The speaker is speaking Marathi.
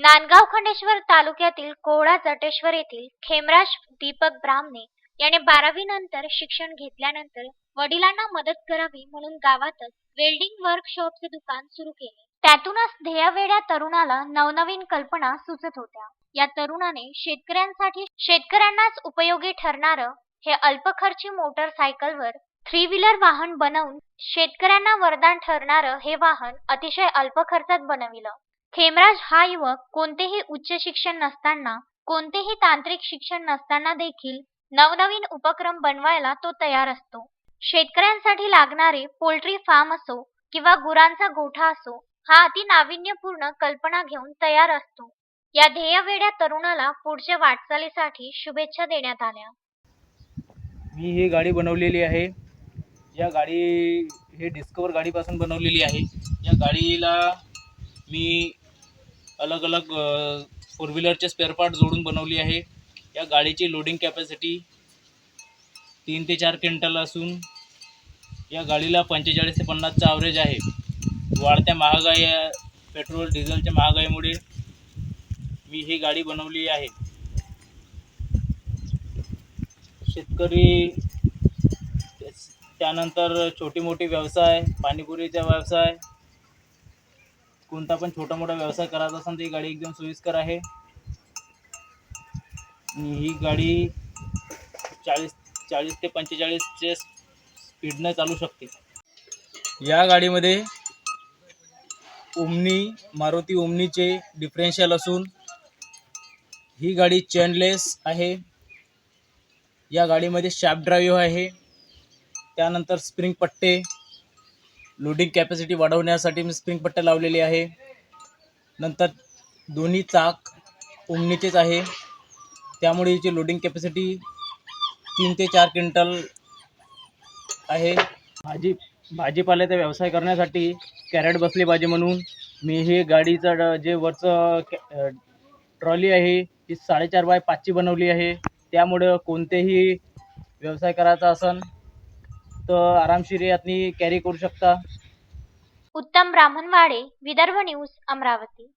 नांदगाव खंडेश्वर तालुक्यातील कोहळा जटेश्वर येथील खेमराज दीपक ब्राह्मणे याने बारावी नंतर शिक्षण घेतल्यानंतर वडिलांना मदत करावी म्हणून गावातच वेल्डिंग वर्कशॉपचे दुकान सुरू केले. त्यातूनच ध्येयवेड्या तरुणाला नवनवीन कल्पना सुचत होत्या. या तरुणाने शेतकऱ्यांसाठी शेतकऱ्यांनाच उपयोगी ठरणारं हे अल्पखर्ची मोटरसायकलवर थ्री व्हीलर वाहन बनवून शेतकऱ्यांना वरदान ठरणारं हे वाहन अतिशय अल्प खर्चात बनविलं. हेमराज हा युवक कोणतेही उच्च शिक्षण नसताना कोणतेही तांत्रिक शिक्षण नसताना देखील नवनवीन उपक्रम बनवायला तो तयार असतो. शेतकऱ्यांसाठी लागणारे पोल्ट्री फार्म असो किंवा गुरांचा गोठा असो हा अति नाविन्यपूर्ण कल्पना घेऊन तयार असतो. या ध्येयवेड्या तरुणाला पुढच्या वाटचालीसाठी शुभेच्छा देण्यात आल्या. मी ही गाडी बनवलेली आहे. या गाडी हे डिस्कवर गाडीपासून बनवलेली आहे. या गाडीला मी अलग अलग फोर व्हीलरचे स्पेअर पार्ट जोडून बनवली आहे. या गाडीची लोडिंग कॅपॅसिटी तीन ते चार क्विंटल असून या गाडीला पंचेचाळीस ते पन्नासचा ॲव्हरेज आहे. वाढत्या महागाई पेट्रोल डिझेलच्या महागाईमुळे मी ही गाडी बनवली आहे. शेतकरी त्यानंतर छोटी मोठी व्यवसाय पाणीपुरीचा व्यवसाय कोणता पण छोटा मोठा व्यवसाय करायचा असेल तर ही गाडी एकदम सोयीस्कर आहे. ही गाडी चाळीस चाळीस ते पंचेचाळीसचे स्पीडनं चालू शकते. या गाडीमध्ये ओमनी मारुती ओमनीचे डिफरेन्शियल असून ही गाडी चेनलेस आहे. या गाडीमध्ये शॅप ड्राईव्ह आहे. त्यानंतर स्प्रिंग पट्टे लोडिंग कॅपॅसिटी वाढवण्यासाठी मी स्प्रिंग पट्टे लावलेली आहे. नंतर दोन्ही चाक उमणीचेच आहे. त्यामुळे याची लोडिंग कॅपॅसिटी तीन ते चार क्विंटल आहे. भाजी भाजीपाल्याचा व्यवसाय करण्यासाठी कॅरेट बसली पाहिजे म्हणून मी हे गाडीचं ड- जे वरचं कॅ- ट्रॉली आहे ती साडेचार बाय पाचची बनवली आहे. त्यामुळं कोणतेही व्यवसाय करायचा असन तर आरामशीर यातनी कॅरी करू शकता. उत्तम ब्राह्मणवाडे विदर्भ न्यूज अमरावती.